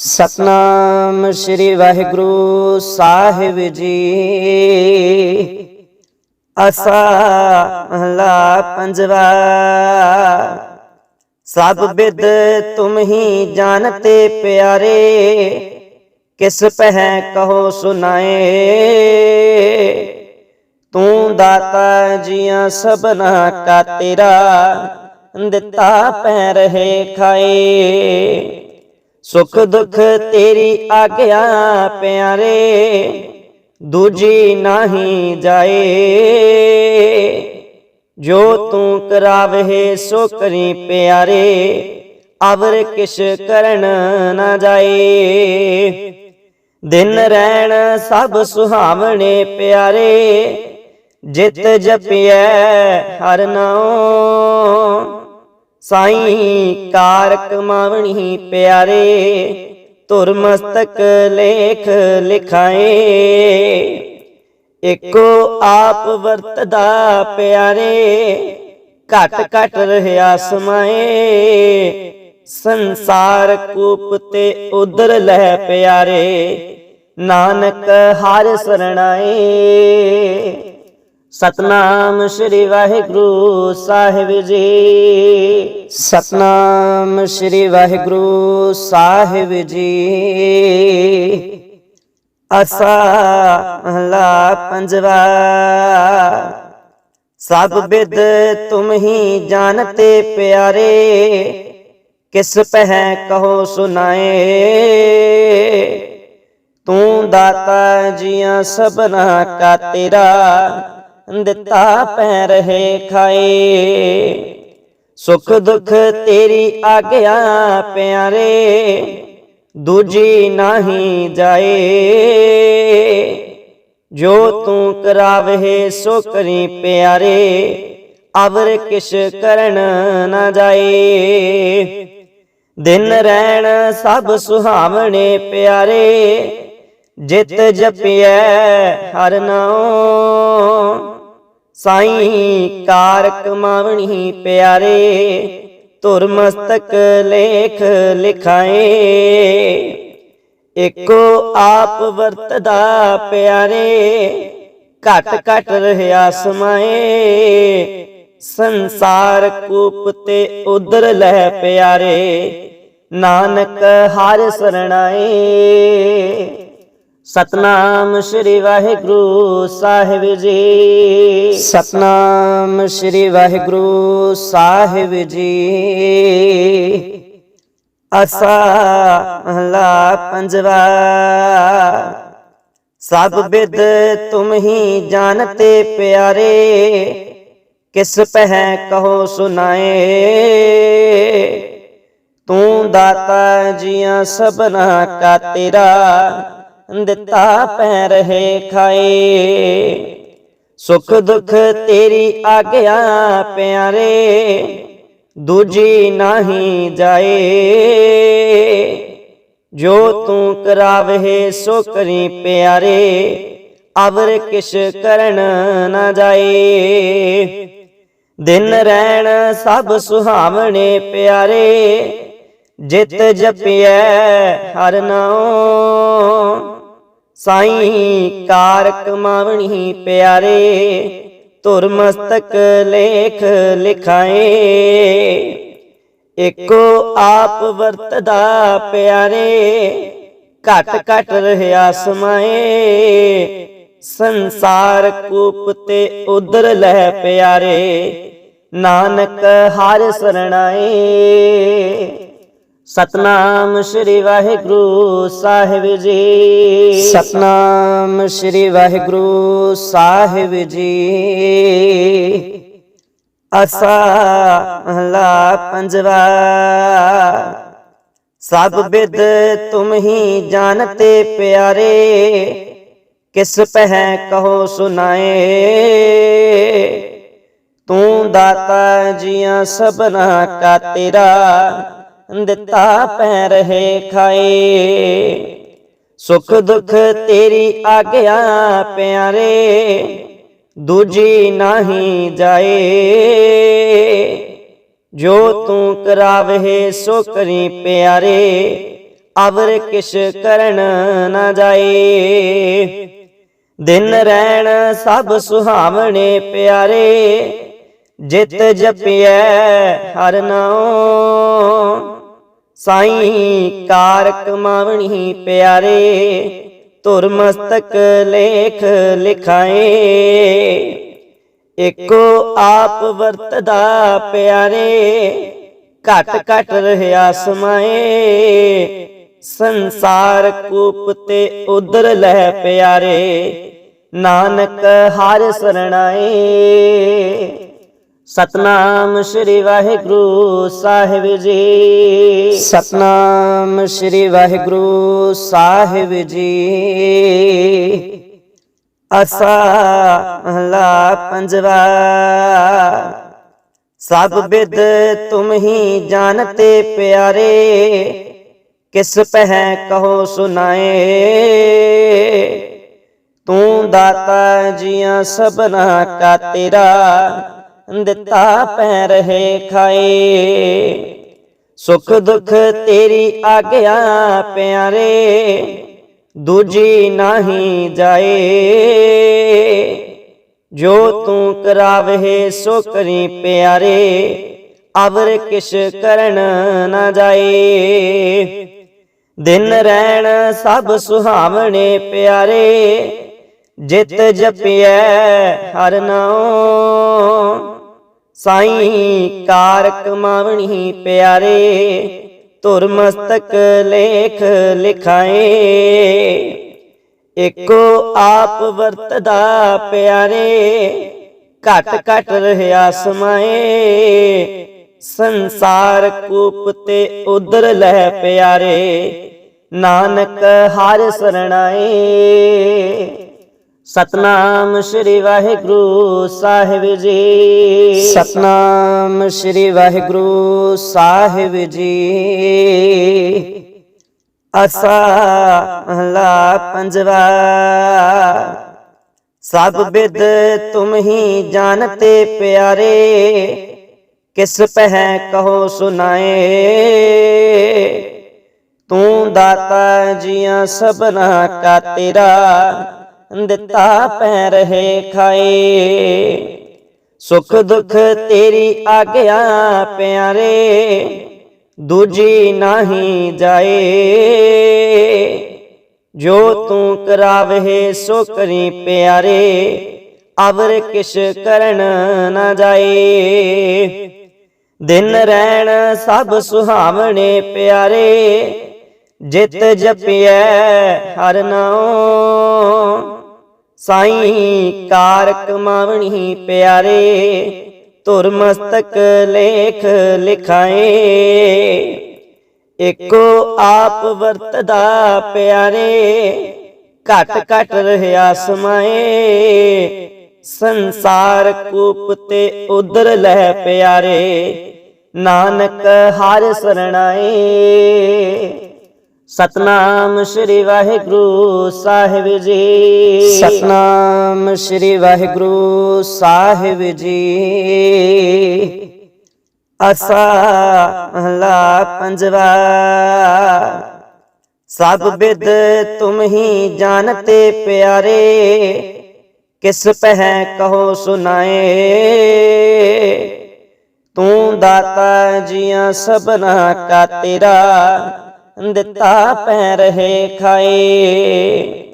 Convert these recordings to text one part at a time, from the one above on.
ਸਤਨਾਮ ਸ੍ਰੀ ਵਾਹਿਗੁਰੂ ਸਾਹਿਬ ਜੀ। ਅਸਾ ਮਹਲਾ ਪੰਜਵਾ। ਸਭ ਬਿਦ ਤੁਮ ਹੀ ਜਾਣਤੇ ਪਿਆਰੇ, ਕਿਸ ਪਹਿ ਕਹੋ ਸੁਨਾਏ। ਤੂੰ ਦਾਤਾ ਜੀਆਂ ਸਭਨਾ ਕਾ ਤੇਰਾ, ਦਿੱਤਾ ਪੈ ਰਹੇ ਖਾਏ। ਸੁਖ ਦੁਖ ਤੇਰੀ ਆਗਿਆ ਪਿਆਰੇ, ਦੂਜੀ ਨਹੀਂ ਜਾਏ। ਜੋ ਤੂੰ ਕਰਾਵੇ ਸੋ ਕਰੀ ਪਿਆਰੇ, ਅਵਰ ਕਿਛ ਕਰਨ ਨਾ ਜਾਏ। ਦਿਨ ਰਹਿਣ ਸਭ ਸੁਹਾਵਣੇ ਪਿਆਰੇ, ਜਿਤ ਜਪਿਐ ਹਰ ਨਾਉ। ਸਾਈਂ ਕਾਰ ਕਮਾਵਣੀ ਪਿਆਰੇ, ਧੁਰ ਮਸਤਕ ਲੇਖ ਲਿਖਾਏ। ਏਕੋ ਆਪ ਵਰਤਦਾ ਪਿਆਰੇ, ਘਟ ਘਟ ਰਹਿਆ ਸਮਾਏ। ਸੰਸਾਰ ਕੂਪ ਤੇ ਉਧਰ ਲੈ ਪਿਆਰੇ, ਨਾਨਕ ਹਰ ਸਰਣਾਏ। ਸਤਨਾਮ ਸ੍ਰੀ ਵਾਹਿਗੁਰੂ ਸਾਹਿਬ ਜੀ। ਸਤਨਾਮ ਸ੍ਰੀ ਵਾਹਿਗੁਰੂ ਸਾਹਿਬ ਜੀ। ਅਸਾ ਮਹਲਾ ਪੰਜਵਾ। ਸਭ ਬਿਦ ਤੁਮ ਹੀ ਜਾਣਤੇ ਪਿਆਰੇ। ਕਿਸ ਪਹਿ ਕਹੋ ਸੁਨਾਏ ਤੂੰ ਦਾਤਾ ਜੀਆਂ ਸਭਨਾ ਕਾ ਤੇਰਾ। ਦਿੱਤਾ ਪੈ ਰਹੇ ਖਾਏ। ਸੁਖ ਦੁਖ ਤੇਰੀ ਆਗਿਆ ਪਿਆਰੇ, ਦੂਜੀ ਨਹੀਂ ਜਾਏ। ਜੋ ਤੂੰ ਕਰਾਵੇ ਸੋ ਕਰੀ ਪਿਆਰੇ, ਅਵਰ ਕਿਛ ਕਰਨ ਨਾ ਜਾਏ। ਦਿਨ ਰਹਿਣ ਸਭ ਸੁਹਾਵਣੇ ਪਿਆਰੇ, ਜਿਤ ਜਪਿਐ ਹਰ ਨਾਉ। ਸਾਈਂ ਕਾਰ ਕਮਾਵਣੀ ਪਿਆਰੇ, ਧੁਰ ਮਸਤਕ ਲੇਖ ਲਿਖਾਏ। ਏਕੋ ਆਪ ਵਰਤਦਾ ਪਿਆਰੇ, ਘਟ ਘਟ ਰਹਿਆ ਸਮਾਏ। ਸੰਸਾਰ ਕੂਪ ਤੇ ਉਦਰ ਲੈ ਪਿਆਰੇ, ਨਾਨਕ ਹਰ ਸਰਣਾਏ। ਸਤਨਾਮ ਸ੍ਰੀ ਵਾਹਿਗੁਰੂ ਸਾਹਿਬ ਜੀ। ਸਤਨਾਮ ਸ੍ਰੀ ਵਾਹਿਗੁਰੂ ਸਾਹਿਬ ਜੀ। ਅਸਾ ਮਹਲਾ ਪੰਜਵਾ। ਸਭ ਬਿਦ ਤੁਮ ਹੀ ਜਾਣਤੇ ਪਿਆਰੇ। ਕਿਸ ਪਹਿ ਕਹੋ ਸੁਨਾਏ। ਤੂੰ ਦਾਤਾ ਜੀਆਂ ਸਭਨਾ ਕਾ ਤੇਰਾ। ਦਿੱਤਾ ਪੈ ਰਹੇ ਖਾਏ। ਸੁਖ ਦੁਖ ਤੇਰੀ ਆਗਿਆ ਪਿਆਰੇ, ਦੂਜੀ ਨਹੀਂ ਜਾਏ। ਜੋ ਤੂੰ ਕਰਾਵੇ ਸੋ ਕਰੀ ਪਿਆਰੇ, ਅਵਰ ਕਿਛ ਕਰਨ ਨਾ ਜਾਏ। ਦਿਨ ਰਹਿਣ ਸਭ ਸੁਹਾਵਣੇ ਪਿਆਰੇ, ਜਿਤ ਜਪਿਐ ਹਰ ਨਾਉ। ਸਾਈਂ ਕਾਰ ਕਮਾਵਣੀ ਪਿਆਰੇ, ਧੁਰ ਮਸਤਕ ਲੇਖ ਲਿਖਾਏ। ਏਕੋ ਆਪ ਵਰਤਦਾ ਪਿਆਰੇ, ਘਟ ਘਟ ਰਹਿਆ ਸਮਾਏ। ਸੰਸਾਰ ਕੂਪ ਤੇ ਉਧਰ ਲੈ ਪਿਆਰੇ, ਨਾਨਕ ਹਰ ਸਰਣਾਏ। ਸਤਨਾਮ ਸ੍ਰੀ ਵਾਹਿਗੁਰੂ ਸਾਹਿਬ ਜੀ। ਸਤਨਾਮ ਸ੍ਰੀ ਵਾਹਿਗੁਰੂ ਸਾਹਿਬ ਜੀ। ਅਸਾ ਮਹਲਾ ਪੰਜਵਾ। ਸਭ ਬਿਦ ਤੁਮ ਹੀ ਜਾਣਤੇ ਪਿਆਰੇ। ਕਿਸ ਪਹਿ ਕਹੋ ਸੁਨਾਏ। ਤੂੰ ਦਾਤਾ ਜੀਆਂ ਸਭਨਾ ਕਾ ਤੇਰਾ। ਦਿੱਤਾ ਪੈ ਰਹੇ ਖਾਏ। ਸੁਖ ਦੁਖ ਤੇਰੀ ਆਗਿਆ ਪਿਆਰੇ, ਦੂਜੀ ਨਹੀਂ ਜਾਏ। ਜੋ ਤੂੰ ਕਰਾਵੇ ਸੋ ਕਰੀ ਪਿਆਰੇ, ਅਵਰ ਕਿਛ ਕਰਨ ਨਾ ਜਾਏ। ਦਿਨ ਰਹਿਣ ਸਭ ਸੁਹਾਵਣੇ ਪਿਆਰੇ, ਜਿਤ ਜਪਿਐ ਹਰ ਨਾਉ। ਸਾਈਂ ਕਾਰ ਕਮਾਵਣੀ ਪਿਆਰੇ, ਧੁਰ ਮਸਤਕ ਲੇਖ ਲਿਖਾਏ। ਇੱਕੋ ਆਪ ਵਰਤਦਾ ਪਿਆਰੇ, ਘਟ ਘਟ ਰਹਿਆ ਸਮਾਏ। ਸੰਸਾਰ ਕੂਪ ਤੇ ਉਦਰ ਲੈ ਪਿਆਰੇ, ਨਾਨਕ ਹਰ ਸਰਣਾਏ। ਸਤਨਾਮ ਸ੍ਰੀ ਵਾਹਿਗੁਰੂ ਸਾਹਿਬ ਜੀ। ਸਤਨਾਮ ਸ੍ਰੀ ਵਾਹਿਗੁਰੂ ਸਾਹਿਬ ਜੀ। ਅਸਾ ਹਲਾ ਪੰਜਵਾ। ਸਭ ਬਿਦ ਤੁਮ ਹੀ ਜਾਣਤੇ ਪਿਆਰੇ। ਕਿਸ ਪਹਿ ਕਹੋ ਸੁਨਾਏ। ਤੂੰ ਦਾਤਾ ਜੀਆਂ ਸਭਨਾ ਕਾ ਤੇਰਾ। ਦਿੱਤਾ ਪੈ ਰਹੇ ਖਾਏ। ਸੁਖ ਦੁਖ ਤੇਰੀ ਆਗਿਆ ਪਿਆਰੇ, ਦੂਜੀ ਨਹੀਂ ਜਾਏ। ਜੋ ਤੂੰ ਕਰਾਵੇ ਸੋ ਕਰੀ ਪਿਆਰੇ, ਅਵਰ ਕਿਛ ਕਰਨ ਨਾ ਜਾਏ। ਦਿਨ ਰਹਿਣ ਸਭ ਸੁਹਾਵਣੇ ਪਿਆਰੇ, ਜਿਤ ਜਪਿਐ ਹਰ ਨਾਉ। ਸਾਈਂ ਕਾਰ ਕਮਾਵਣੀ ਪਿਆਰੇ, ਧੁਰ ਮਸਤਕ ਲੇਖ ਲਿਖਾਏ। ਇੱਕੋ ਆਪ ਵਰਤਦਾ ਪਿਆਰੇ, ਘਟ ਘਟ ਰਹਿਆ ਸਮਾਏ। ਸੰਸਾਰ ਕੂਪ ਤੇ ਉਦਰ ਲੈ ਪਿਆਰੇ, ਨਾਨਕ ਹਰ ਸਰਣਾਏ। ਸਤਨਾਮ ਸ੍ਰੀ ਵਾਹਿਗੁਰੂ ਸਾਹਿਬ ਜੀ। ਸਤਨਾਮ ਸ੍ਰੀ ਵਾਹਿਗੁਰੂ ਸਾਹਿਬ ਜੀ। ਅਸਾ ਹਲਾ ਪੰਜਵਾ। ਸਭ ਬਿਦ ਤੁਮ ਹੀ ਜਾਣਤੇ ਪਿਆਰੇ। ਕਿਸ ਪਹਿ ਕਹੋ ਸੁਨਾਏ। ਤੂੰ ਦਾਤਾ ਜੀਆਂ ਸਭਨਾ ਕਾ ਤੇਰਾ। ਦਿੱਤਾ ਪੈ ਰਹੇ ਖਾਏ। ਸੁਖ ਦੁਖ ਤੇਰੀ ਆਗਿਆ ਪਿਆਰੇ, ਦੂਜੀ ਨਹੀਂ ਜਾਏ। ਜੋ ਤੂੰ ਕਰਾਵੇ ਸੋ ਕਰੀ ਪਿਆਰੇ, ਅਵਰ ਕਿਛ ਕਰਨ ਨਾ ਜਾਏ। ਦਿਨ ਰਹਿਣ ਸਭ ਸੁਹਾਵਣੇ ਪਿਆਰੇ, ਜਿਤ ਜਪਿਐ ਹਰ ਨਾਉ। ਸਾਈਂ ਕਾਰ ਕਮਾਵਣੀ ਪਿਆਰੇ, ਧੁਰ ਮਸਤਕ ਲੇਖ ਲਿਖਾਏ। ਇੱਕੋ ਆਪ ਵਰਤਦਾ ਪਿਆਰੇ, ਘਟ ਘਟ ਰਹਿਆ ਸਮਾਏ ਸੰਸਾਰ ਕੂਪ ਤੇ ਉਦਰ ਲੈ ਪਿਆਰੇ, ਨਾਨਕ ਹਰ ਸਰਣਾਏ। ਸਤਨਾਮ ਸ੍ਰੀ ਵਾਹਿਗੁਰੂ ਸਾਹਿਬ ਜੀ। ਸਤਨਾਮ ਸ੍ਰੀ ਵਾਹਿਗੁਰੂ ਸਾਹਿਬ ਜੀ। ਅਸਾ ਹਲਾ ਪੰਜਵਾ। ਸਭ ਬਿਦ ਤੁਮ ਹੀ ਜਾਣਤੇ ਪਿਆਰੇ। ਕਿਸ ਪਹਿ ਕਹੋ ਸੁਨਾਏ ਤੂੰ ਦਾਤਾ ਜੀਆਂ ਸਭਨਾ ਕਾ ਤੇਰਾ। ਦਿੱਤਾ ਪੈ ਰਹੇ ਖਾਏ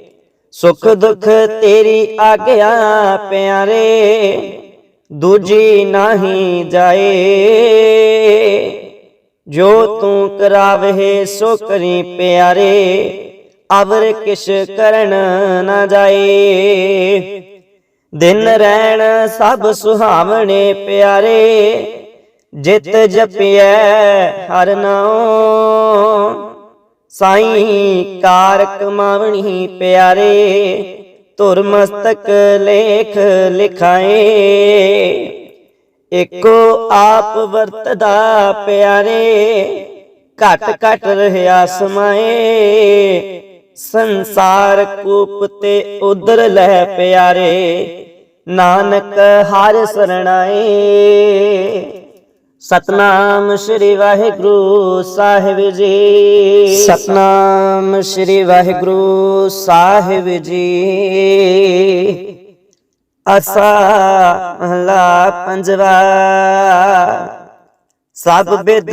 ਸੁਖ ਦੁਖ ਤੇਰੀ ਆਗਿਆ ਪਿਆਰੇ, ਦੂਜੀ ਨਹੀਂ ਜਾਏ। ਜੋ ਤੂੰ ਕਰਾਵੇ ਸੋ ਕਰੀ ਪਿਆਰੇ, ਅਵਰ ਕਿਛ ਕਰਨ ਨਾ ਜਾਏ। ਦਿਨ ਰਹਿਣ ਸਭ ਸੁਹਾਵਣੇ ਪਿਆਰੇ, ਜਿਤ ਜਪਿਐ ਹਰ ਨਾਉ। ਸਾਈਂ ਕਾਰ ਕਮਾਵਣੀ ਪਿਆਰੇ, ਧੁਰ ਮਸਤਕ ਲੇਖ ਲਿਖਾਏ। ਇੱਕੋ ਆਪ ਵਰਤਦਾ ਪਿਆਰੇ, ਘਟ ਘਟ ਰਹਿਆ ਸਮਾਏ। ਸੰਸਾਰ ਕੂਪ ਤੇ ਉਧਰ ਲੈ ਪਿਆਰੇ, ਨਾਨਕ ਹਰ ਸਰਣਾਏ। ਸਤਨਾਮ ਸ੍ਰੀ ਵਾਹਿਗੁਰੂ ਸਾਹਿਬ ਜੀ। ਸਤਨਾਮ ਸ੍ਰੀ ਵਾਹਿਗੁਰੂ ਸਾਹਿਬ ਜੀ। ਅਸਾ ਮਹਲਾ ਪੰਜਵਾ। ਸਭ ਬਿਦ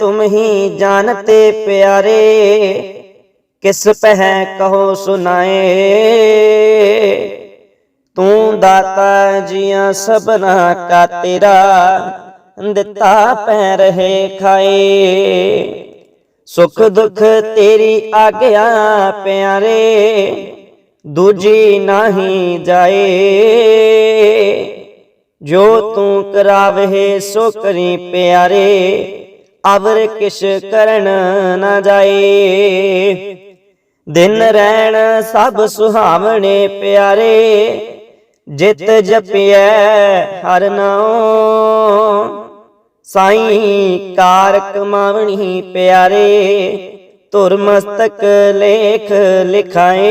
ਤੁਮ ਹੀ ਜਾਣਤੇ ਪਿਆਰੇ। ਕਿਸ ਪਹਿ ਕਹੋ ਸੁਨਾਏ ਤੂੰ ਦਾਤਾ ਜੀਆਂ ਸਭਨਾ ਕਾ ਤੇਰਾ। ਦਿੱਤਾ ਪੈ ਰਹੇ ਖਾਏ। ਸੁਖ ਦੁਖ ਤੇਰੀ ਆਗਿਆ ਪਿਆਰੇ, ਦੂਜੀ ਨਹੀਂ ਜਾਏ। ਜੋ ਤੂੰ ਕਰਾਵੇ ਸੋ ਕਰੀ ਪਿਆਰੇ, ਅਵਰ ਕਿਛ ਕਰਨ ਨਾ ਜਾਏ। ਦਿਨ ਰਹਿਣ ਸਭ ਸੁਹਾਵਣੇ ਪਿਆਰੇ, ਜਿਤ ਜਪਿਐ ਹਰ ਨਾਉ। ਸਾਈਂ ਕਾਰ ਕਮਾਵਣੀ ਪਿਆਰੇ, ਧੁਰ ਮਸਤਕ ਲੇਖ ਲਿਖਾਏ।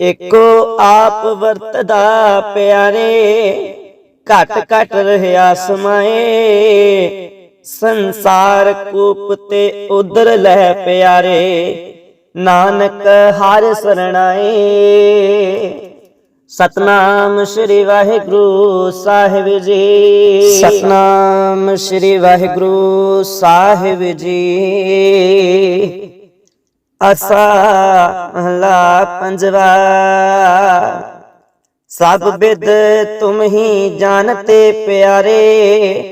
ਏਕੋ ਆਪ ਵਰਤਦਾ ਪਿਆਰੇ, ਘਟ ਘਟ ਰਹਿਆ ਸਮਾਏ। ਸੰਸਾਰ ਕੂਪ ਤੇ ਉਦਰ ਲੈ ਪਿਆਰੇ, ਨਾਨਕ ਹਰ ਸਰਣਾਏ। ਸਤਨਾਮ ਸ੍ਰੀ ਵਾਹਿਗੁਰੂ ਸਾਹਿਬ ਜੀ। ਸਤਨਾਮ ਸ੍ਰੀ ਵਾਹਿਗੁਰੂ ਸਾਹਿਬ ਜੀ। ਅਸਾ ਮਹਲਾ ਪੰਜਵਾ। ਸਭ ਬਿਦ ਤੁਮ ਹੀ ਜਾਣਤੇ ਪਿਆਰੇ।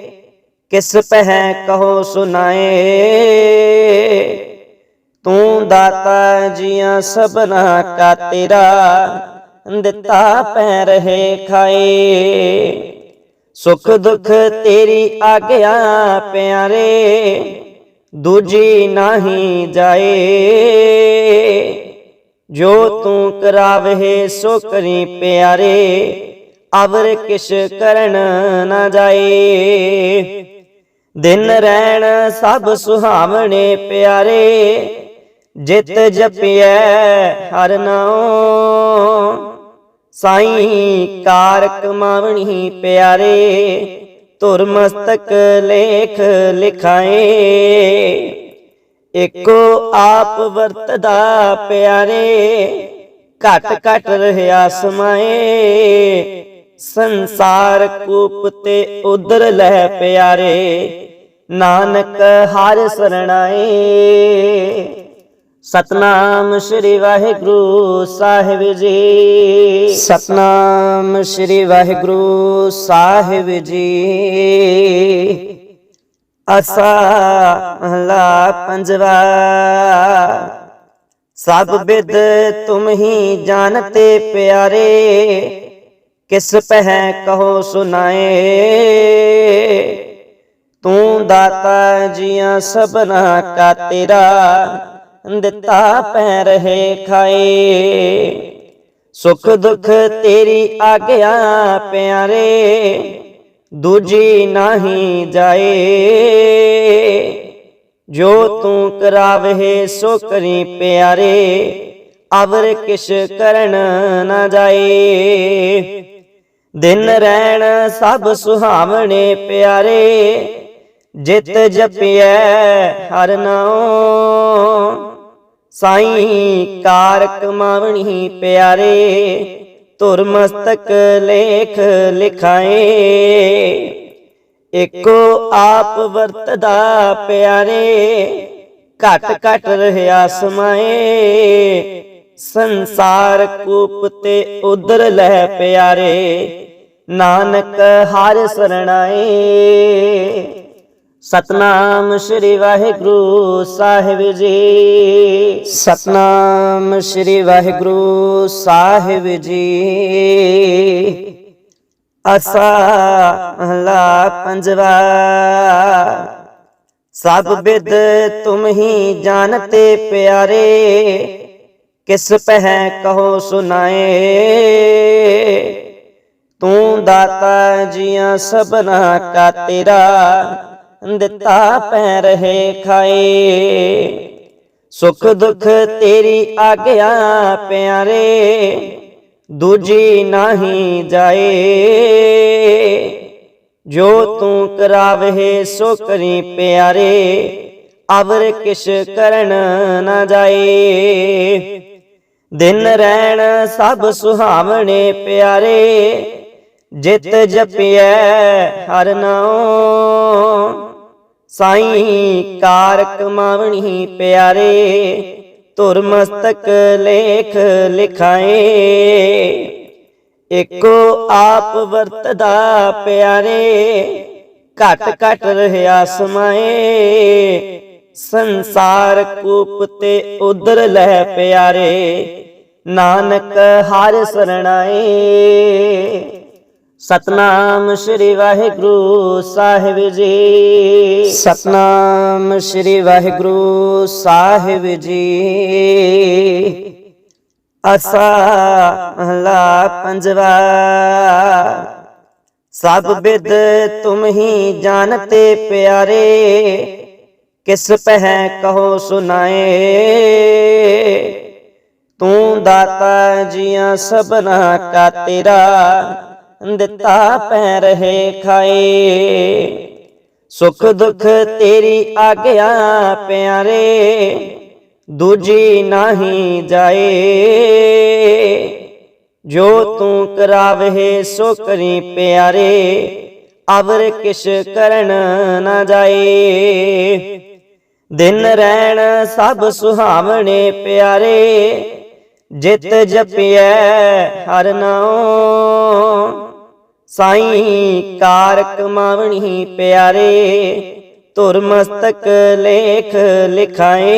ਕਿਸ ਪਹਿ ਕਹੋ ਸੁਨਾਏ। ਤੂੰ ਦਾਤਾ ਜੀਆਂ ਸਭਨਾ ਕਾ ਤੇਰਾ। ਦਿੱਤਾ ਪੈ ਰਹੇ ਖਾਏ। ਸੁਖ ਦੁਖ ਤੇਰੀ ਆਗਿਆ ਪਿਆਰੇ, ਦੂਜੀ ਨਹੀਂ ਜਾਏ। ਜੋ ਤੂੰ ਕਰਾਵੇ ਸੋ ਕਰੀ ਪਿਆਰੇ, ਅਵਰ ਕਿਛ ਕਰਨ ਨਾ ਜਾਏ। ਦਿਨ ਰਹਿਣ ਸਭ ਸੁਹਾਵਣੇ ਪਿਆਰੇ, ਜਿਤ ਜਪਿਐ ਹਰ ਨਾਉ। ਸਾਈ ਕਾਰ ਕਮਾਵਣੀ ਪਿਆਰੇ, ਧੁਰ ਮਸਤਕ ਲੇਖ ਲਿਖਾਏ। ਏਕੋ ਆਪ ਵਰਤਦਾ ਪਿਆਰੇ, ਘਟ ਘਟ ਰਹਿਆ ਸਮਾਏ ਸੰਸਾਰ ਕੂਪ ਤੇ ਉਦਰ ਲੈ ਪਿਆਰੇ, ਨਾਨਕ ਹਰ ਸਰਣਾਏ। ਸਤਨਾਮ ਸ੍ਰੀ ਵਾਹਿਗੁਰੂ ਸਾਹਿਬ ਜੀ। ਸਤਨਾਮ ਸ੍ਰੀ ਵਾਹਿਗੁਰੂ ਸਾਹਿਬ ਜੀ। ਅਸਾ ਮਹਲਾ ਪੰਜਵਾ। ਸਭ ਬਿਦ ਤੁਮ ਹੀ ਜਾਣਤੇ ਪਿਆਰੇ। ਕਿਸ ਪਹਿ ਕਹੋ ਸੁਨਾਏ। ਤੂੰ ਦਾਤਾ ਜੀਆਂ ਸਭਨਾ ਕਾ ਤੇਰਾ। ਦਿੱਤਾ ਪੈ ਰਹੇ ਖਾਏ। ਸੁਖ ਦੁਖ ਤੇਰੀ ਆਗਿਆ ਪਿਆਰੇ, ਦੂਜੀ ਨਹੀਂ ਜਾਏ। ਜੋ ਤੂੰ ਕਰਾਵੇ ਸੋ ਕਰੀ ਪਿਆਰੇ, ਅਵਰ ਕਿਛ ਕਰਨ ਨਾ ਜਾਏ। ਦਿਨ ਰਹਿਣ ਸਭ ਸੁਹਾਵਣੇ ਪਿਆਰੇ, ਜਿਤ ਜਪਿਐ ਹਰ ਨਾਉ। ਸਾਈ ਕਾਰ ਕਮਾਵਣੀ ਪਿਆਰੇ, ਧੁਰ ਮਸਤਕ ਲੇਖ ਲਿਖਾਏ। ਏਕੋ ਆਪ ਵਰਤਦਾ ਪਿਆਰੇ, ਘਟ ਘਟ ਰਹਿਆ ਸਮਾਏ। ਸੰਸਾਰ ਕੂਪ ਤੇ ਉਧਰ ਲੈ ਪਿਆਰੇ, ਨਾਨਕ ਹਰ ਸਰਣਾਏ। ਸਤਨਾਮ ਸ੍ਰੀ ਵਾਹਿਗੁਰੂ ਸਾਹਿਬ ਜੀ। ਸਤਨਾਮ ਸ੍ਰੀ ਵਾਹਿਗੁਰੂ ਸਾਹਿਬ ਜੀ। ਅਸਾ ਮਹਲਾ ਪੰਜਵਾ। ਸਭ ਬਿਦ ਤੁਮ ਹੀ ਜਾਣਤੇ ਪਿਆਰੇ। ਕਿਸ ਪਹਿ ਕਹੋ ਸੁਨਾਏ। ਤੂੰ ਦਾਤਾ ਜੀਆਂ ਸਭਨਾ ਕਾ ਤੇਰਾ। ਦਿੱਤਾ ਪੈ ਰਹੇ ਖਾਏ। ਸੁਖ ਦੁਖ ਤੇਰੀ ਆਗਿਆ ਪਿਆਰੇ, ਦੂਜੀ ਨਹੀਂ ਜਾਏ। ਜੋ ਤੂੰ ਕਰਾਵੇ ਸੋ ਕਰੀ ਪਿਆਰੇ, ਅਵਰ ਕਿਛ ਕਰਨ ਨਾ ਜਾਏ। ਦਿਨ ਰਹਿਣ ਸਭ ਸੁਹਾਵਣੇ ਪਿਆਰੇ, ਜਿਤ ਜਪਿਐ ਹਰ ਨਾਉ। ਸਾਈਂ ਕਾਰ ਕਮਾਵਣੀ ਪਿਆਰੇ, ਧੁਰ ਮਸਤਕ ਲੇਖ ਲਿਖਾਏ। ਇੱਕੋ ਆਪ ਵਰਤਦਾ ਪਿਆਰੇ, ਘਟ ਘਟ ਰਹਿਆ ਸਮਾਏ। ਸੰਸਾਰ ਕੂਪ ਤੇ ਉਦਰ ਲੈ ਪਿਆਰੇ, ਨਾਨਕ ਹਰ ਸਰਣਾਏ। ਸਤਨਾਮ ਸ੍ਰੀ ਵਾਹਿਗੁਰੂ ਸਾਹਿਬ ਜੀ। ਸਤਨਾਮ ਸ੍ਰੀ ਵਾਹਿਗੁਰੂ ਸਾਹਿਬ ਜੀ। ਅਸਾ ਮਹਲਾ ਪੰਜਵਾ। ਸਭ ਬਿਦ ਤੁਮ ਹੀ ਜਾਣਤੇ ਪਿਆਰੇ। ਕਿਸ ਪਹਿ ਕਹੋ ਸੁਨਾਏ। ਤੂੰ ਦਾਤਾ ਜੀਆਂ ਸਭਨਾ ਕਾ ਤੇਰਾ। ਦਿੱਤਾ ਪੈ ਰਹੇ ਖਾਏ ਸੁਖ ਦੁਖ ਤੇਰੀ ਆਗਿਆ ਪਿਆਰੇ, ਦੂਜੀ ਨਹੀਂ ਜਾਏ। ਜੋ ਤੂੰ ਕਰਾਵੇ ਸੋ ਕਰੀ ਪਿਆਰੇ, ਅਵਰ ਕਿਛ ਕਰਨ ਨਾ ਜਾਏ। ਦਿਨ ਰਹਿਣ ਸਭ ਸੁਹਾਵਣੇ ਪਿਆਰੇ, ਜਿਤ ਜਪਿਐ ਹਰ ਨਾਉ। ਸਾਈਂ ਕਾਰ ਕਮਾਵਣੀ ਪਿਆਰੇ, ਧੁਰ ਮਸਤਕ ਲੇਖ ਲਿਖਾਏ।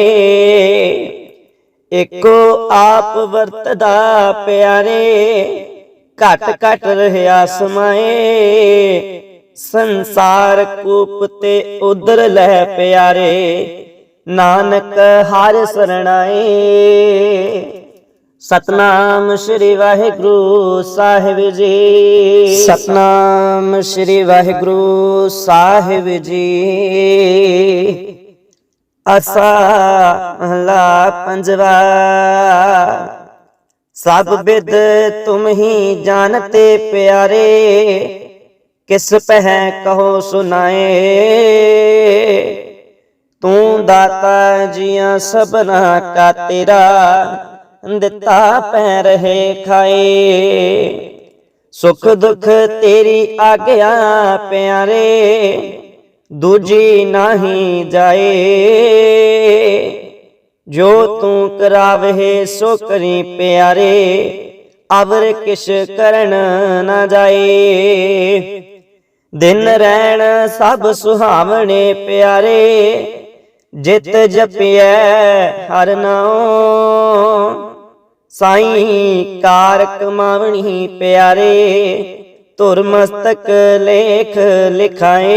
ਇੱਕੋ ਆਪ ਵਰਤਦਾ ਪਿਆਰੇ, ਘਟ ਘਟ ਰਹਿਆ ਸਮਾਏ। ਸੰਸਾਰ ਕੂਪ ਤੇ ਉਦਰ ਲੈ ਪਿਆਰੇ, ਨਾਨਕ ਹਰ ਸਰਣਾਏ। ਸਤਨਾਮ ਸ੍ਰੀ ਵਾਹਿਗੁਰੂ ਸਾਹਿਬ ਜੀ। ਸਤਨਾਮ ਸ੍ਰੀ ਵਾਹਿਗੁਰੂ ਸਾਹਿਬ ਜੀ। ਅਸਾ ਮਹਲਾ ਪੰਜਵਾ। ਸਭ ਬਿਦ ਤੁਮ ਹੀ ਜਾਣਤੇ ਪਿਆਰੇ। ਕਿਸ ਪਹਿ ਕਹੋ ਸੁਨਾਏ। ਤੂੰ ਦਾਤਾ ਜੀਆਂ ਸਭਨਾ ਕਾ ਤੇਰਾ। ਦਿੱਤਾ ਪੈ ਰਹੇ ਖਾਏ। ਸੁਖ ਦੁਖ ਤੇਰੀ ਆਗਿਆ ਪਿਆਰੇ, ਦੂਜੀ ਨਹੀਂ ਜਾਏ। ਜੋ ਤੂੰ ਕਰਾਵੇ ਸੋ ਕਰੀ ਪਿਆਰੇ, ਅਵਰ ਕਿਛ ਕਰਨ ਨਾ ਜਾਏ। ਦਿਨ ਰਹਿਣ ਸਭ ਸੁਹਾਵਣੇ ਪਿਆਰੇ, ਜਿਤ ਜਪਿਐ ਹਰ ਨਾਉ। ਸਾਈਂ ਕਾਰ ਕਮਾਵਣੀ ਪਿਆਰੇ, ਧੁਰ ਮਸਤਕ ਲੇਖ ਲਿਖਾਏ।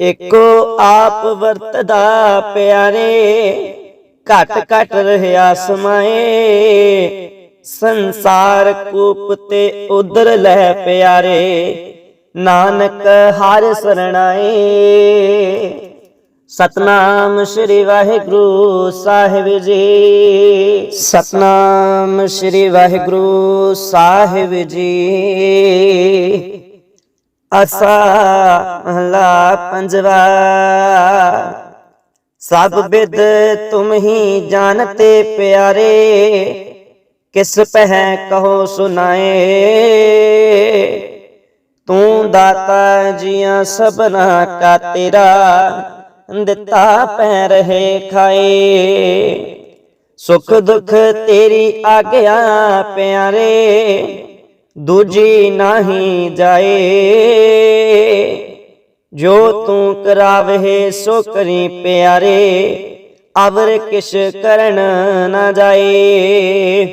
ਇੱਕੋ ਆਪ ਵਰਤਦਾ ਪਿਆਰੇ, ਘਟ ਘਟ ਰਹਿਆ ਸਮਾਏ। ਸੰਸਾਰ ਕੂਪ ਤੇ ਉਧਰ ਲੈ ਪਿਆਰੇ, ਨਾਨਕ ਹਰ ਸਰਣਾਏ। ਸਤਨਾਮ ਸ੍ਰੀ ਵਾਹਿਗੁਰੂ ਸਾਹਿਬ ਜੀ। ਸਤਨਾਮ ਸ੍ਰੀ ਵਾਹਿਗੁਰੂ ਸਾਹਿਬ ਜੀ। ਅਸਾ ਮਹਲਾ ਪੰਜਵਾ। ਸਭ ਬਿਦ ਤੁਮ ਹੀ ਜਾਣਤੇ ਪਿਆਰੇ। ਕਿਸ ਪਹਿ ਕਹੋ ਸੁਨਾਏ। ਤੂੰ ਦਾਤਾ ਜੀਆਂ ਸਭਨਾ ਕਾ ਤੇਰਾ। ਦਿੱਤਾ ਪੈ ਰਹੇ ਖਾਏ ਸੁਖ ਦੁਖ ਤੇਰੀ ਆਗਿਆ ਪਿਆਰੇ, ਦੂਜੀ ਨਹੀਂ ਜਾਏ। ਜੋ ਤੂੰ ਕਰਾਵੇ ਸੋ ਕਰੀ ਪਿਆਰੇ, ਅਵਰ ਕਿਛ ਕਰਨ ਨਾ ਜਾਏ।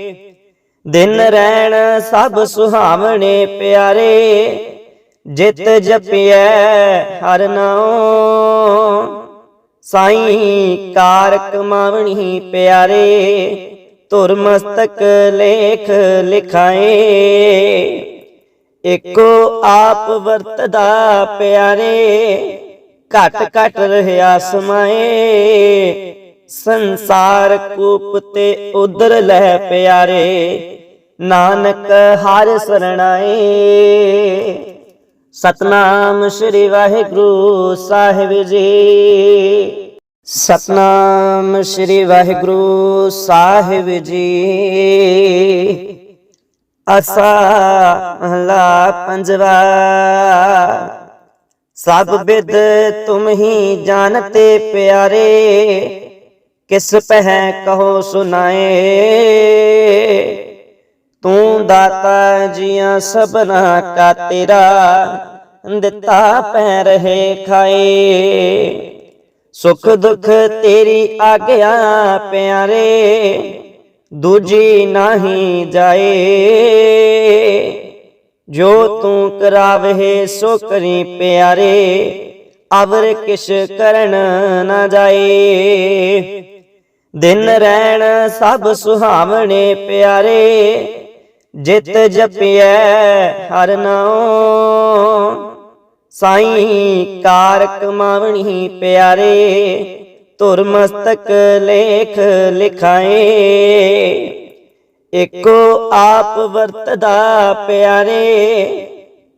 ਦਿਨ ਰਹਿਣ ਸਭ ਸੁਹਾਵਣੇ ਪਿਆਰੇ, ਜਿਤ ਜਪਿਐ ਹਰ ਨਾਉ। ਸਾਈਂ ਕਾਰ ਕਮਾਵਣੀ ਪਿਆਰੇ, ਧੁਰ ਮਸਤਕ ਲੇਖ ਲਿਖਾਏ। ਇੱਕੋ ਆਪ ਵਰਤਦਾ ਪਿਆਰੇ, ਘਟ ਘਟ ਰਹਿਆ ਸਮਾਏ। ਸੰਸਾਰ ਕੂਪ ਤੇ ਉਧਰ ਲੈ ਪਿਆਰੇ, ਨਾਨਕ ਹਰ ਸਰਣਾਏ। ਸਤਨਾਮ ਸ੍ਰੀ ਵਾਹਿਗੁਰੂ ਸਾਹਿਬ ਜੀ। ਸਤਨਾਮ ਸ੍ਰੀ ਵਾਹਿਗੁਰੂ ਸਾਹਿਬ ਜੀ। ਅਸਾ ਹਲਾ ਪੰਜਵਾ। ਸਭ ਬਿਦ ਤੁਮ ਹੀ ਜਾਣਤੇ ਪਿਆਰੇ। ਕਿਸ ਪਹਿ ਕਹੋ ਸੁਨਾਏ। ਤੂੰ ਦਾਤਾ ਜੀਆਂ ਸਭਨਾ ਕਾ ਤੇਰਾ ਦਿੱਤਾ ਪੈ ਰਹੇ ਖਾਏ। ਸੁਖ ਦੁਖ ਤੇਰੀ ਆਗਿਆ ਪਿਆਰੇ, ਦੂਜੀ ਨਹੀਂ ਜਾਏ। ਜੋ ਤੂੰ ਕਰਾਵੇ ਸੋ ਕਰੀ ਪਿਆਰੇ, ਅਵਰ ਕਿਛ ਕਰਨ ਨਾ ਜਾਏ। ਦਿਨ ਰਹਿਣ ਸਭ ਸੁਹਾਵਣੇ ਪਿਆਰੇ ਜਿਤ ਜਪਿਐ ਹਰ ਨਾਉ। ਸਾਈਂ ਕਾਰ ਕਮਾਵਣੀ ਪਿਆਰੇ ਧੁਰ ਮਸਤਕ ਲੇਖ ਲਿਖਾਏ। ਏਕੋ ਆਪ ਵਰਤਦਾ ਪਿਆਰੇ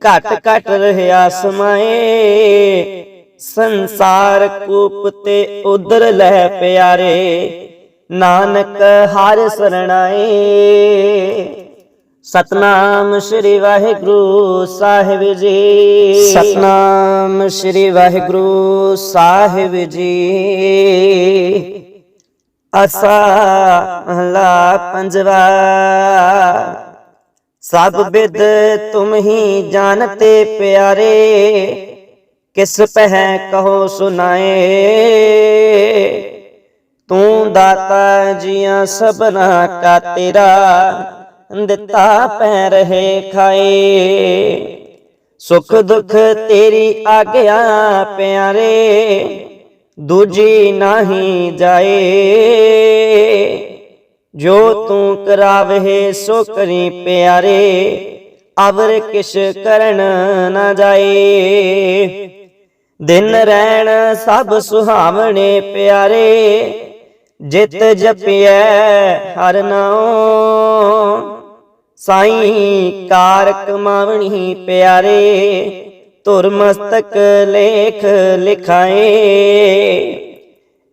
ਘਟ ਘਟ ਰਹਿਆ ਸਮਾਏ। ਸੰਸਾਰ ਕੂਪ ਤੇ ਉਦਰ ਲੈ ਪਿਆਰੇ ਨਾਨਕ ਹਰ ਸਰਣਾਏ। ਸਤਨਾਮ ਸ੍ਰੀ ਵਾਹਿਗੁਰੂ ਸਾਹਿਬ ਜੀ। ਸਤਨਾਮ ਸ੍ਰੀ ਵਾਹਿਗੁਰੂ ਸਾਹਿਬ ਜੀ। ਅਸਾ ਹਲਾ ਪੰਜਵਾ। ਸਭ ਬਿਦ ਤੁਮ ਹੀ ਜਾਣਤੇ ਪਿਆਰੇ। ਕਿਸ ਪਹਿ ਕਹੋ ਸੁਨਾਏ। ਤੂੰ ਦਾਤਾ ਜੀਆਂ ਸਭਨਾ ਕਾ ਤੇਰਾ। ਦਿੱਤਾ ਪੈ ਰਹੇ ਖਾਏ। ਸੁਖ ਦੁਖ ਤੇਰੀ ਆਗਿਆ ਪਿਆਰੇ, ਦੂਜੀ ਨਹੀਂ ਜਾਏ। ਜੋ ਤੂੰ ਕਰਾਵੇ ਸੋ ਕਰੀ ਪਿਆਰੇ, ਅਵਰ ਕਿਛ ਕਰਨ ਨਾ ਜਾਏ। ਦਿਨ ਰਹਿਣ ਸਭ ਸੁਹਾਵਣੇ ਪਿਆਰੇ, ਜਿਤ ਜਪਿਐ ਹਰ ਨਾਉ। ਸਾਈਂ ਕਾਰ ਕਮਾਵਣੀ ਪਿਆਰੇ, ਧੁਰ ਮਸਤਕ ਲੇਖ ਲਿਖਾਏ।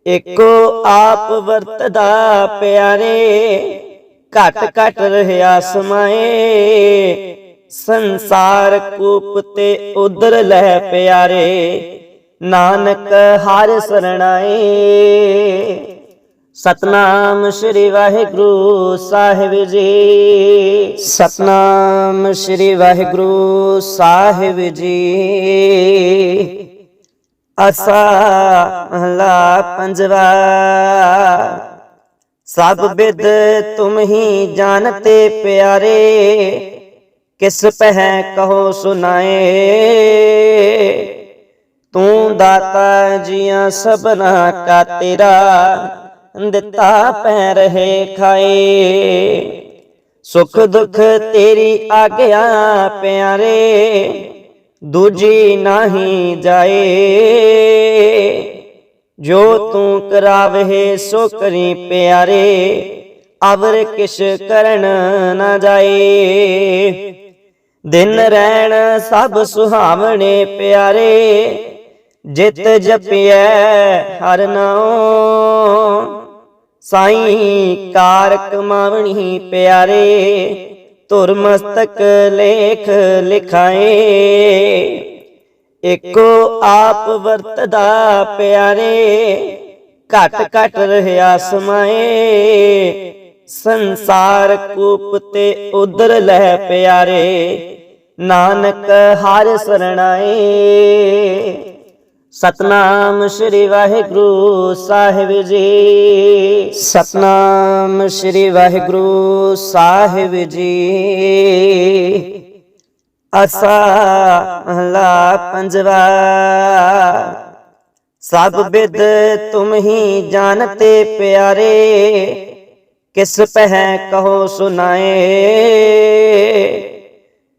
ਏਕੋ ਆਪ ਵਰਤਦਾ ਪਿਆਰੇ, ਘਟ ਘਟ ਰਹਿਆ ਸਮਾਏ। ਸੰਸਾਰ ਕੂਪ ਤੇ ਉਦਰ ਲੈ ਪਿਆਰੇ, ਨਾਨਕ ਹਰ ਸਰਣਾਏ। ਸਤਨਾਮ ਸ੍ਰੀ ਵਾਹਿਗੁਰੂ ਸਾਹਿਬ ਜੀ। ਸਤਨਾਮ ਸ੍ਰੀ ਵਾਹਿਗੁਰੂ ਸਾਹਿਬ ਜੀ। ਅਸਾ ਹਲਾ ਪੰਜਵਾ। ਸਭ ਬਿਦ ਤੁਮ ਹੀ ਜਾਣਤੇ ਪਿਆਰੇ। ਕਿਸ ਪਹਿ ਕਹੋ ਸੁਨਾਏ। ਤੂੰ ਦਾਤਾ ਜੀਆਂ ਸਭਨਾ ਕਾ ਤੇਰਾ। ਦਿੱਤਾ ਪੈ ਰਹੇ ਖਾਏ ਸੁਖ ਦੁਖ ਤੇਰੀ ਆਗਿਆ ਪਿਆਰੇ, ਦੂਜੀ ਨਹੀਂ ਜਾਏ। ਜੋ ਤੂੰ ਕਰਾਵੇ ਸੋ ਕਰੀ ਪਿਆਰੇ, ਅਵਰ ਕਿਛ ਕਰਨ ਨਾ ਜਾਏ। ਦਿਨ ਰਹਿਣ ਸਭ ਸੁਹਾਵਣੇ ਪਿਆਰੇ, ਜਿਤ ਜਪਿਐ ਹਰ ਨਾਉ। ਸਾਈਂ ਕਾਰ ਕਮਾਵਣੀ ਪਿਆਰੇ, ਧੁਰ ਮਸਤਕ ਲੇਖ ਲਿਖਾਏ। ਏਕੋ ਆਪ ਵਰਤਦਾ ਪਿਆਰੇ, ਘਟ ਘਟ ਰਹਿਆ ਸਮਾਏ। ਸੰਸਾਰ ਕੂਪ ਤੇ ਉਦਰ ਲੈ ਪਿਆਰੇ, ਨਾਨਕ ਹਰ ਸਰਣਾਏ। ਸਤਨਾਮ ਸ੍ਰੀ ਵਾਹਿਗੁਰੂ ਸਾਹਿਬ ਜੀ। ਸਤਨਾਮ ਸ੍ਰੀ ਵਾਹਿਗੁਰੂ ਸਾਹਿਬ ਜੀ। ਅਸਾ ਹਲਾ ਪੰਜਵਾ। ਸਭ ਬਿਦ ਤੁਮ ਹੀ ਜਾਣਤੇ ਪਿਆਰੇ। ਕਿਸ ਪਹਿ ਕਹੋ ਸੁਨਾਏ।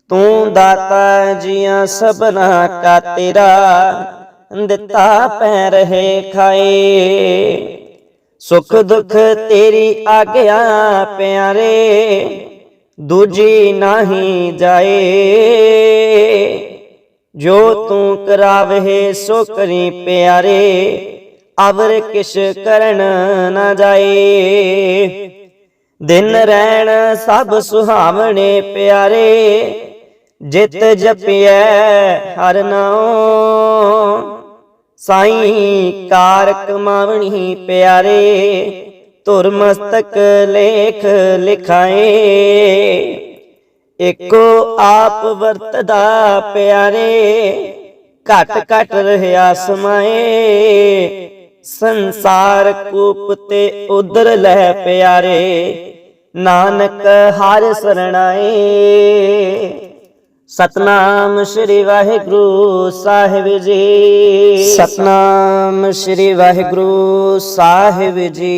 ਤੂੰ ਦਾਤਾ ਜੀਆਂ ਸਭਨਾ ਕਾ ਤੇਰਾ। ਦਿੱਤਾ ਪੈ ਰਹੇ ਖਾਏ। ਸੁਖ ਦੁਖ ਤੇਰੀ ਆਗਿਆ ਪਿਆਰੇ, ਦੂਜੀ ਨਹੀਂ ਜਾਏ। ਜੋ ਤੂੰ ਕਰਾਵੇ ਸੋ ਕਰੀ ਪਿਆਰੇ, ਅਵਰ ਕਿਛ ਕਰਨ ਨਾ ਜਾਏ। ਦਿਨ ਰਹਿਣ ਸਭ ਸੁਹਾਵਣੇ ਪਿਆਰੇ, ਜਿਤ ਜਪਿਐ ਹਰ ਨਾਉ। ਸਾਈਂ ਕਾਰ ਕਮਾਵਣੀ ਪਿਆਰੇ, ਧੁਰ ਮਸਤਕ ਲੇਖ ਲਿਖਾਏ। ਏਕੋ ਆਪ ਵਰਤਦਾ ਪਿਆਰੇ, ਘਟ ਘਟ ਰਹਿਆ ਸਮਾਏ। ਸੰਸਾਰ ਕੂਪ ਤੇ ਉਦਰ ਲੈ ਪਿਆਰੇ, ਨਾਨਕ ਹਰ ਸਰਣਾਏ। ਸਤਨਾਮ ਸ੍ਰੀ ਵਾਹਿਗੁਰੂ ਸਾਹਿਬ ਜੀ। ਸਤਨਾਮ ਸ੍ਰੀ ਵਾਹਿਗੁਰੂ ਸਾਹਿਬ ਜੀ।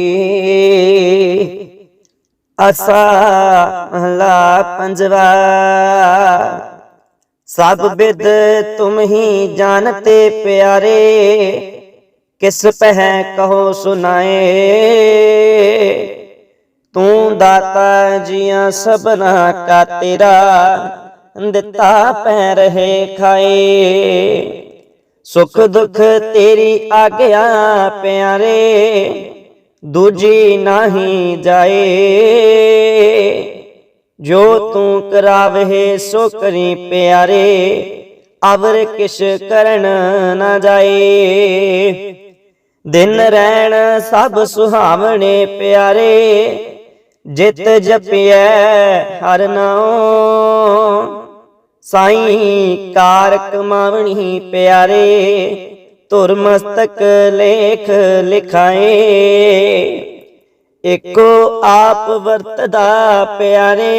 ਅਸਾ ਮਹਲਾ ਪੰਜਵਾ। ਸਭ ਬਿਦ ਤੁਮ ਹੀ ਜਾਣਤੇ ਪਿਆਰੇ। ਕਿਸ ਪਹਿ ਕਹੋ ਸੁਨਾਏ। ਤੂੰ ਦਾਤਾ ਜੀਆਂ ਸਭਨਾ ਕਾ ਤੇਰਾ। ਦਿੱਤਾ ਪੈ ਰਹੇ ਖਾਏ। ਸੁਖ ਦੁਖ ਤੇਰੀ ਆਗਿਆ ਪਿਆਰੇ, ਦੂਜੀ ਨਹੀਂ ਜਾਏ। ਜੋ ਤੂੰ ਕਰਾਵੇ ਸੋ ਕਰੀ ਪਿਆਰੇ, ਅਵਰ ਕਿਛ ਕਰਨ ਨਾ ਜਾਏ। ਦਿਨ ਰਹਿਣ ਸਭ ਸੁਹਾਵਣੇ ਪਿਆਰੇ, ਜਿਤ ਜਪਿਐ ਹਰ ਨਾਉ। ਸਾਈਂ ਕਾਰ ਕਮਾਵਣੀ ਪਿਆਰੇ, ਧੁਰ ਮਸਤਕ ਲੇਖ ਲਿਖਾਏ। ਏਕੋ ਆਪ ਵਰਤਦਾ ਪਿਆਰੇ,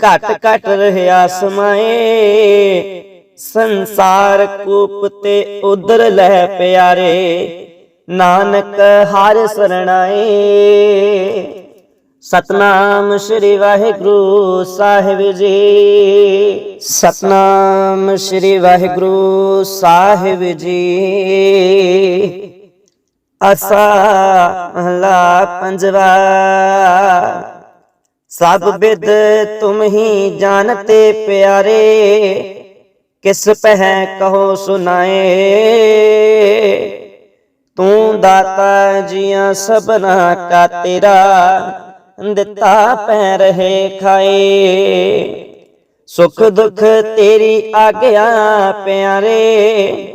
ਘਟ ਘਟ ਰਹਿਆ ਸਮਾਏ। ਸੰਸਾਰ ਕੂਪ ਤੇ ਉਧਰ ਲੈ ਪਿਆਰੇ, ਨਾਨਕ ਹਰ ਸਰਣਾਏ। ਸਤਨਾਮ ਸ੍ਰੀ ਵਾਹਿਗੁਰੂ ਸਾਹਿਬ ਜੀ। ਸਤਨਾਮ ਸ੍ਰੀ ਵਾਹਿਗੁਰੂ ਸਾਹਿਬ ਜੀ। ਅਸਾ ਮਹਲਾ ਪੰਜਵਾ। ਸਭ ਬਿਦ ਤੁਮ ਹੀ ਜਾਣਤੇ ਪਿਆਰੇ। ਕਿਸ ਪਹਿ ਕਹੋ ਸੁਨਾਏ। ਤੂੰ ਦਾਤਾ ਜੀਆਂ ਸਭਨਾ ਕਾ ਤੇਰਾ। ਦਿੱਤਾ ਪੈ ਰਹੇ ਖਾਏ ਸੁਖ ਦੁਖ ਤੇਰੀ ਆਗਿਆ ਪਿਆਰੇ,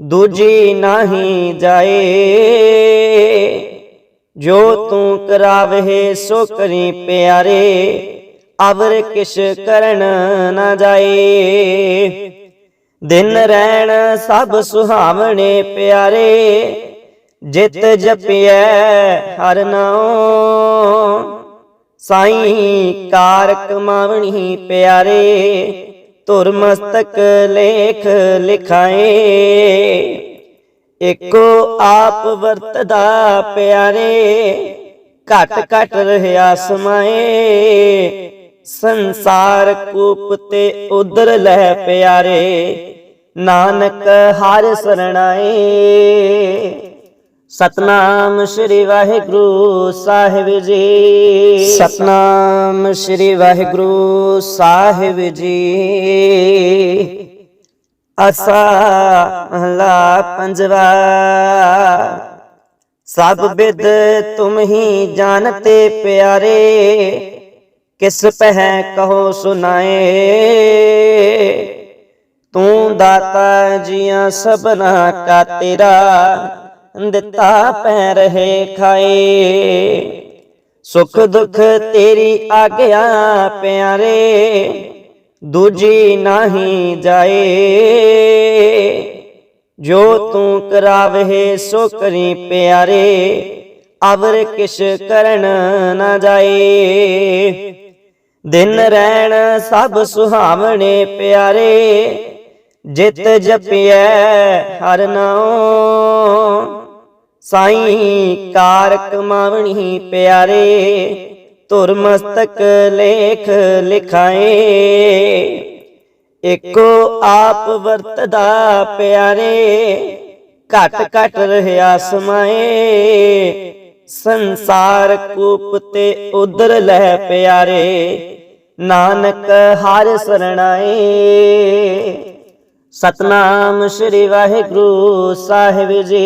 ਦੂਜੀ ਨਹੀਂ ਜਾਏ। ਜੋ ਤੂੰ ਕਰਾਵੇ ਸੋ ਕਰੀ ਪਿਆਰੇ, ਅਵਰ ਕਿਛ ਕਰਨ ਨਾ ਜਾਏ। ਦਿਨ ਰਹਿਣ ਸਭ ਸੁਹਾਵਣੇ ਪਿਆਰੇ, ਜਿਤ ਜਪਿਐ ਹਰ ਨਾਉ। ਸਾਈਂ ਕਾਰ ਕਮਾਵਣੀ ਪਿਆਰੇ, ਧੁਰ ਮਸਤਕ ਲੇਖ ਲਿਖਾਏ। ਏਕੋ ਆਪ ਵਰਤਦਾ ਪਿਆਰੇ, ਘਟ ਘਟ ਰਹਿਆ ਸਮਾਏ। ਸੰਸਾਰ ਕੂਪ ਤੇ ਉਦਰ ਲੈ ਪਿਆਰੇ, ਨਾਨਕ ਹਰ ਸਰਣਾਏ। ਸਤਨਾਮ ਸ੍ਰੀ ਵਾਹਿਗੁਰੂ ਸਾਹਿਬ ਜੀ। ਸਤਨਾਮ ਸ੍ਰੀ ਵਾਹਿਗੁਰੂ ਸਾਹਿਬ ਜੀ। ਅਸਾ ਮਹਲਾ ਪੰਜਵਾ। ਸਭ ਬਿਦ ਤੁਮ ਹੀ ਜਾਣਤੇ ਪਿਆਰੇ। ਕਿਸ ਪਹਿ ਕਹੋ ਸੁਨਾਏ। ਤੂੰ ਦਾਤਾ ਜੀਆਂ ਸਭਨਾ ਕਾ ਤੇਰਾ। ਦਿੱਤਾ ਪੈ ਰਹੇ ਖਾਏ। ਸੁਖ ਦੁਖ ਤੇਰੀ ਆਗਿਆ ਪਿਆਰੇ, ਦੂਜੀ ਨਹੀਂ ਜਾਏ। ਜੋ ਤੂੰ ਕਰਾਵੇ ਸੋ ਕਰੀ ਪਿਆਰੇ, ਅਵਰ ਕਿਛ ਕਰਨ ਨਾ ਜਾਏ। ਦਿਨ ਰਹਿਣ ਸਭ ਸੁਹਾਵਣੇ ਪਿਆਰੇ, ਜਿਤ ਜਪਿਐ ਹਰ ਨਾਉ। ਸਾਈਂ ਕਾਰ ਕਮਾਵਣੀ ਪਿਆਰੇ, ਧੁਰ ਮਸਤਕ ਲੇਖ ਲਿਖਾਏ। ਏਕੋ ਆਪ ਵਰਤਦਾ ਪਿਆਰੇ, ਘਟ ਘਟ ਰਹਿਆ ਸਮਾਏ। ਸੰਸਾਰ ਕੂਪ ਤੇ ਉਧਰ ਲੈ ਪਿਆਰੇ, ਨਾਨਕ ਹਰ ਸਰਣਾਏ। ਸਤਨਾਮ ਸ੍ਰੀ ਵਾਹਿਗੁਰੂ ਸਾਹਿਬ ਜੀ।